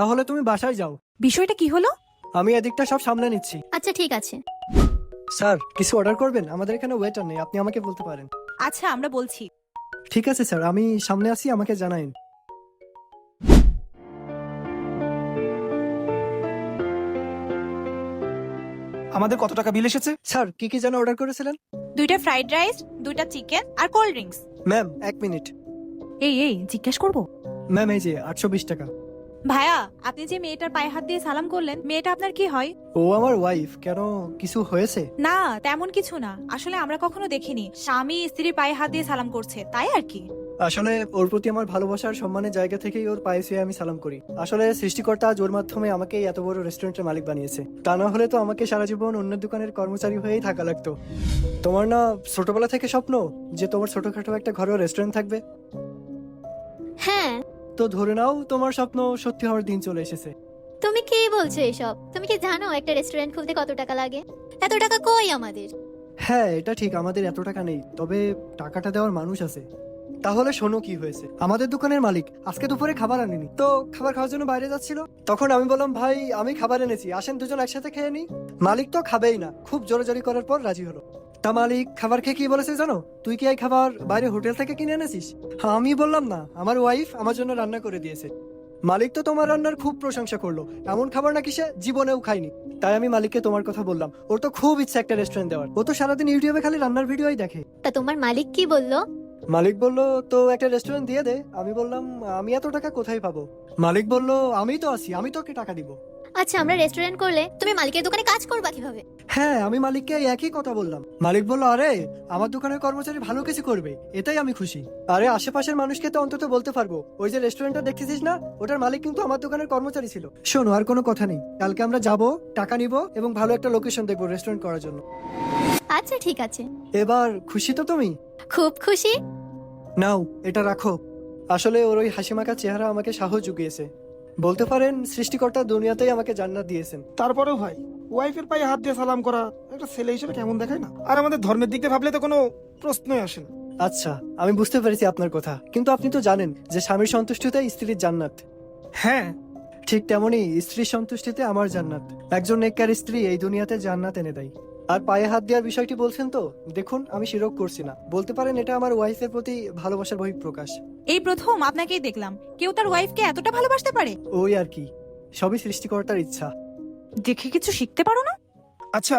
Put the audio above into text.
তাহলে তুমি বাসায় যাও। বিষয়টা কি হলো? আমি এদিকটা সব সামলে নিচ্ছি। আচ্ছা ঠিক আছে। স্যার কিছু অর্ডার করবেন? আমাদের এখানে ওয়েটার নেই আপনি আমাকে বলতে পারেন। আচ্ছা আমরা বলছি। ঠিক আছে স্যার আমি সামনে আসি আমাকে জানাইন। আমাদের কত টাকা বিল এসেছে? স্যার কি কি যেন অর্ডার করেছিলেন? দুইটা ফ্রাইড রাইস দুইটা চিকেন আর কোল্ড ড্রিঙ্কস ম্যাম এক মিনিট এই এই জিজ্ঞেস করব? ম্যাম এই যে আটশো বিশ টাকা। ভাইয়া আপনি যে মেয়েটার পায়ে হাত দিয়ে সালাম করলেন মেয়েটা আপনার কি হয়? ও আমার ওয়াইফ কেন কিছু হয়েছে? না তেমন কিছু না। আসলে আমরা কখনো দেখিনি। স্বামী স্ত্রীর পায়ে হাত দিয়ে সালাম করছে তাই আর কি? আসলে ওর প্রতি আমার ভালোবাসার সম্মানের জায়গা থেকেই ওর পায়ে শুয়ে আমি সালাম করি। আসলে সৃষ্টিকর্তা আজ ওর মাধ্যমে আমাকে এত বড় রেস্টুরেন্টের মালিক বানিয়েছে। তা না হলে তো আমাকে সারা জীবন অন্য দোকানের কর্মচারী হয়েই থাকা লাগতো। তোমার না ছোটবেলা থেকে স্বপ্ন যে তোমার ছোটখাটো একটা ঘরেও রেস্টুরেন্ট থাকবে? হ্যাঁ তো ধরে নাও তোমার স্বপ্ন সত্যি হওয়ার দিন চলে এসেছে। তুমি কি বলছো এসব? তুমি কি জানো একটা রেস্টুরেন্ট খুলতে কত টাকা লাগে? এত টাকা কই আমাদের? হ্যাঁ এটা ঠিক আমাদের এত টাকা নেই তবে টাকাটা দেওয়ার মানুষ আছে। তাহলে শোনো কি হয়েছে। আমাদের দোকানের মালিক আজকে দুপুরে খাবার আনেনি। তো খাবার খাওয়ার জন্য বাইরে যাচ্ছিল। তখন আমি বললাম ভাই আমি খাবার এনেছি আসেন দুজন একসাথে খেয়ে নি মালিক তো খাবেই না খুব জোরে জোরি করার পর রাজি হলো। তা মালিক খাবার খেয়ে কি বলেছে জানো? তুই কি এই খাবার বাইরে হোটেল থেকে কিনে এনেছিস? হ্যাঁ আমি বললাম না। আমার ওয়াইফ আমার জন্য রান্না করে দিয়েছে। মালিক তো তোমার রান্নার খুব প্রশংসা করল। এমন খাবার নাকি সে জীবনেও খায়নি। তাই আমি মালিককে তোমার কথা বললাম। ওর তো খুব ইচ্ছা একটা রেস্টুরেন্ট দেওয়ার। ও তো সারাদিন ইউটিউবে খালি রান্নার ভিডিওই দেখে। তা তোমার মালিক কি বলল? মালিক বলল তো একটা রেস্টুরেন্ট দিয়ে দে। আমি বললাম আমি এত টাকা কোথায় পাবো? মালিক বলল আমি তো আছি আমি তোকে টাকা দিব। আচ্ছা আমরা রেস্টুরেন্ট করলে তুমি মালিকের দোকানে কাজ করবা কীভাবে? হ্যাঁ আমি মালিককে এই একই কথা বললাম। মালিক বলল আরে আমার দোকানের কর্মচারী ভালো কিছু করবে এটাই আমি খুশি। আরে আশেপাশের মানুষকে তো অন্তত বলতে পারব ওই যে রেস্টুরেন্টটা দেখতেছিস না ওটার মালিক কিন্তু আমার দোকানের কর্মচারী ছিল। শোনো আর কোনো কথা নেই। কালকে আমরা যাব টাকা নিব এবং ভালো একটা লোকেশন দেখব রেস্টুরেন্ট করার জন্য। আচ্ছা ঠিক আছে। এবার খুশি তো তুমি? খুব খুশি। নাও এটা রাখো। আসলে ওর ওই হাসিমাখা চেহারা আমাকে সাহস জুগিয়েছে। বলতে পারেন সৃষ্টিকর্তা দুনিয়াতেই আমাকে জান্নাত দিয়েছেন। তারপরেও ভাই ওয়াইফের পায়ে হাত দিয়ে সালাম করা একটা ছেলে হিসেবে কেমন দেখায় না? আর আমাদের ধর্মের দিক দিয়ে ভাবলে তো কোনো প্রশ্নই আসে না। আচ্ছা আমি বুঝতে পেরেছি আপনার কথা কিন্তু আপনি তো জানেন যে স্বামীর সন্তুষ্টিতে স্ত্রীর জান্নাত। হ্যাঁ। ঠিক তেমনি স্ত্রীর সন্তুষ্টিতে আমার জান্নাত। একজন নেককার স্ত্রী এই দুনিয়াতে জান্নাত এনে দেয়। আর পায়ে হাত দেওয়ার বিষয়টি বলছেন তো দেখুন আমি শিরক করছি না। বলতে পারেন এটা আমার ওয়াইফের প্রতি ভালোবাসার বহিঃপ্রকাশ। এই প্রথম আপনাকেই দেখলাম। কেউ তার ওয়াইফকে এতটা ভালোবাসতে পারে? ওই আর কি সবই সৃষ্টিকর্তার ইচ্ছা। দেখে কিছু শিখতে পারো না? আচ্ছা